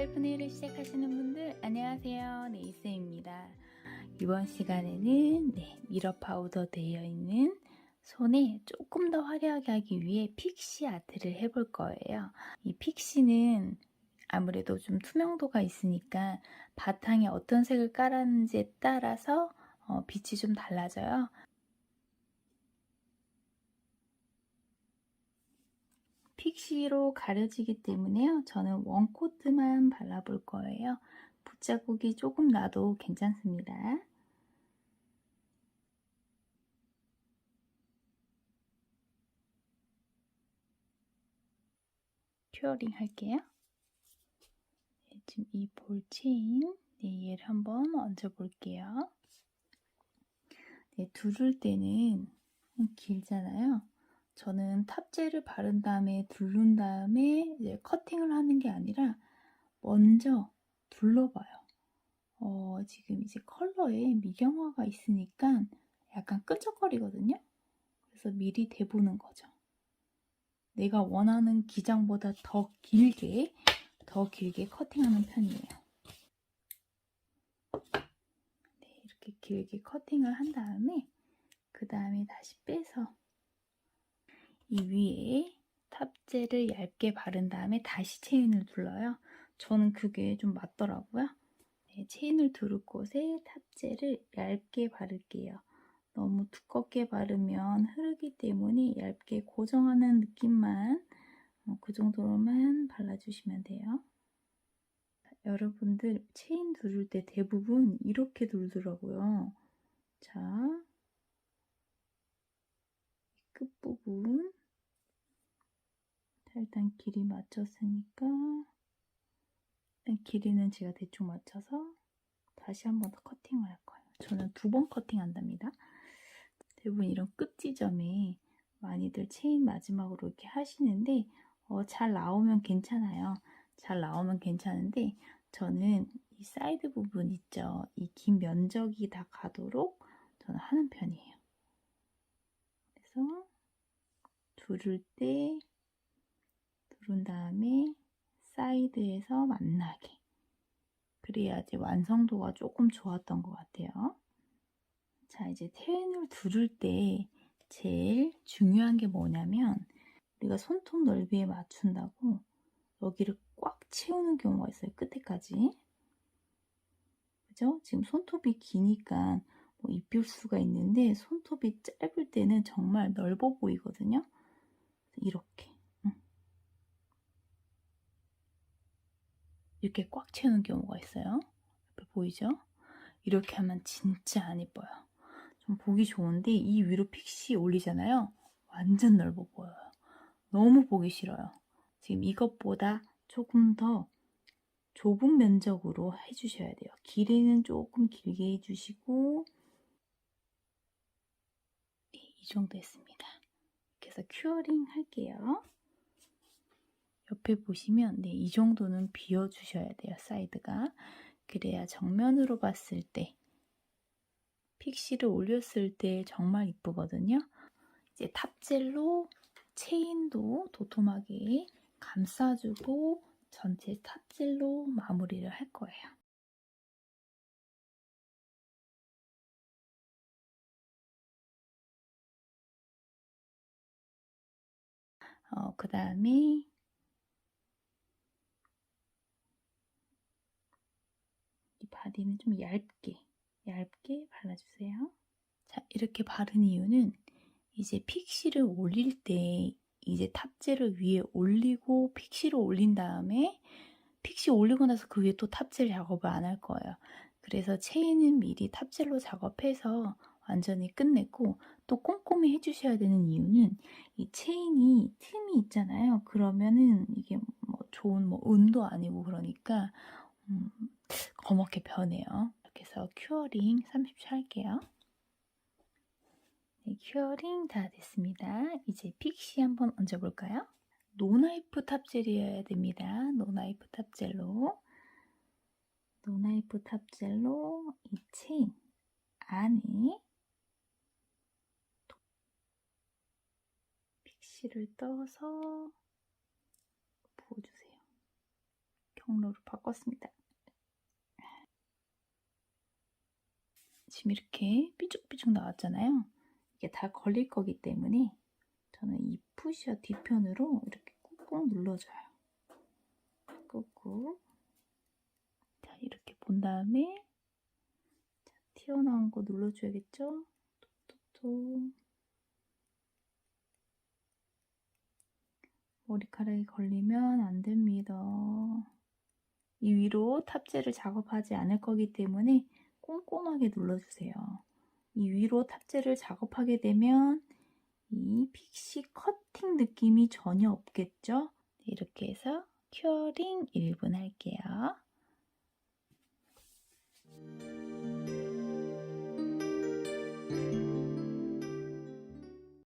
셀프 네일을 시작하시는 분들 안녕하세요. 네이스입니다. 이번 시간에는 네, 미러 파우더 되어 있는 손에 조금 더 화려하게 하기 위해 픽시 아트를 해볼 거예요. 이 픽시는 아무래도 좀 투명도가 있으니까 바탕에 어떤 색을 깔았는지에 따라서 어, 빛이 좀 달라져요 픽시로 가려지기 때문에요. 저는 원코트만 발라볼 거예요. 붓자국이 조금 나도 괜찮습니다. 큐어링 할게요. 네, 지금 이 볼체인 네, 얘를 한번 얹어볼게요. 네, 두를 때는 길잖아요. 저는 탑젤을 바른 다음에 두른 다음에 이제 커팅을 하는 게 아니라 먼저 둘러봐요. 어, 지금 이제 컬러에 미경화가 있으니까 약간 끈적거리거든요. 그래서 미리 대보는 거죠. 내가 원하는 기장보다 더 길게, 더 길게 커팅하는 편이에요. 네, 이렇게 길게 커팅을 한 다음에 그 다음에 다시 빼서 이 위에 탑젤을 얇게 바른 다음에 다시 체인을 둘러요. 저는 그게 좀 맞더라고요. 네, 체인을 두를 곳에 탑젤을 얇게 바를게요. 너무 두껍게 바르면 흐르기 때문에 얇게 고정하는 느낌만 어, 그 정도로만 발라주시면 돼요. 여러분들 체인 두를 때 대부분 이렇게 두르더라고요. 자, 끝부분 자, 일단 길이 맞췄으니까 일단 길이는 제가 대충 맞춰서 다시 한 번 더 커팅을 할 거예요. 저는 두 번 커팅한답니다. 대부분 이런 끝 지점에 많이들 체인 마지막으로 이렇게 하시는데 어, 잘 나오면 괜찮아요. 잘 나오면 괜찮은데 저는 이 사이드 부분 있죠. 이 긴 면적이 다 가도록 저는 하는 편이에요. 그래서 두를 때 두른 다음에 사이드에서 만나게 그래야지 완성도가 조금 좋았던 것 같아요. 자 이제 테인을 두를 때 제일 중요한 게 뭐냐면 우리가 손톱 넓이에 맞춘다고 여기를 꽉 채우는 경우가 있어요. 끝에까지. 그죠? 지금 손톱이 기니까 뭐 입힐 수가 있는데 손톱이 짧을 때는 정말 넓어 보이거든요. 이렇게. 이렇게 꽉 채우는 경우가 있어요. 보이죠? 이렇게 하면 진짜 안 이뻐요. 좀 보기 좋은데 이 위로 픽시 올리잖아요. 완전 넓어 보여요. 너무 보기 싫어요. 지금 이것보다 조금 더 좁은 면적으로 해주셔야 돼요. 길이는 조금 길게 해주시고 네, 이 정도 했습니다. 그래서 큐어링 할게요. 옆에 보시면 네, 이 정도는 비워주셔야 돼요. 사이드가. 그래야 정면으로 봤을 때 픽시를 올렸을 때 정말 이쁘거든요. 이제 탑젤로 체인도 도톰하게 감싸주고 전체 탑젤로 마무리를 할 거예요. 어, 그 다음에 바디는 좀 얇게 얇게 발라주세요. 자 이렇게 바른 이유는 이제 픽시를 올릴 때 이제 탑젤을 위에 올리고 픽시를 올린 다음에 픽시 올리고 나서 그 위에 또 탑젤 작업을 안 할 거예요. 그래서 체인은 미리 탑젤로 작업해서 완전히 끝냈고 또 꼼꼼히 해주셔야 되는 이유는 이 체인이 틈이 있잖아요. 그러면은 이게 뭐 좋은 뭐 운도 아니고 그러니까 음, 거먹게 변해요. 이렇게 해서 큐어링 30초 할게요. 네, 큐어링 다 됐습니다. 이제 픽시 한번 얹어볼까요? 노나이프 탑젤이어야 됩니다. 노나이프 탑젤로 노나이프 탑젤로 이 체인 안에 픽시를 떠서 부어주세요. 컬러로 바꿨습니다. 지금 이렇게 삐죽삐죽 나왔잖아요. 이게 다 걸릴 거기 때문에 저는 이 푸셔 뒤편으로 이렇게 꾹꾹 눌러줘요. 꾹꾹. 자, 이렇게 본 다음에 자, 튀어나온 거 눌러줘야겠죠? 톡톡톡. 머리카락이 걸리면 안 됩니다. 이 위로 탑재를 작업하지 않을 거기 때문에 꼼꼼하게 눌러주세요. 이 위로 탑재를 작업하게 되면 이 픽시 커팅 느낌이 전혀 없겠죠? 네, 이렇게 해서 큐어링 1분 할게요.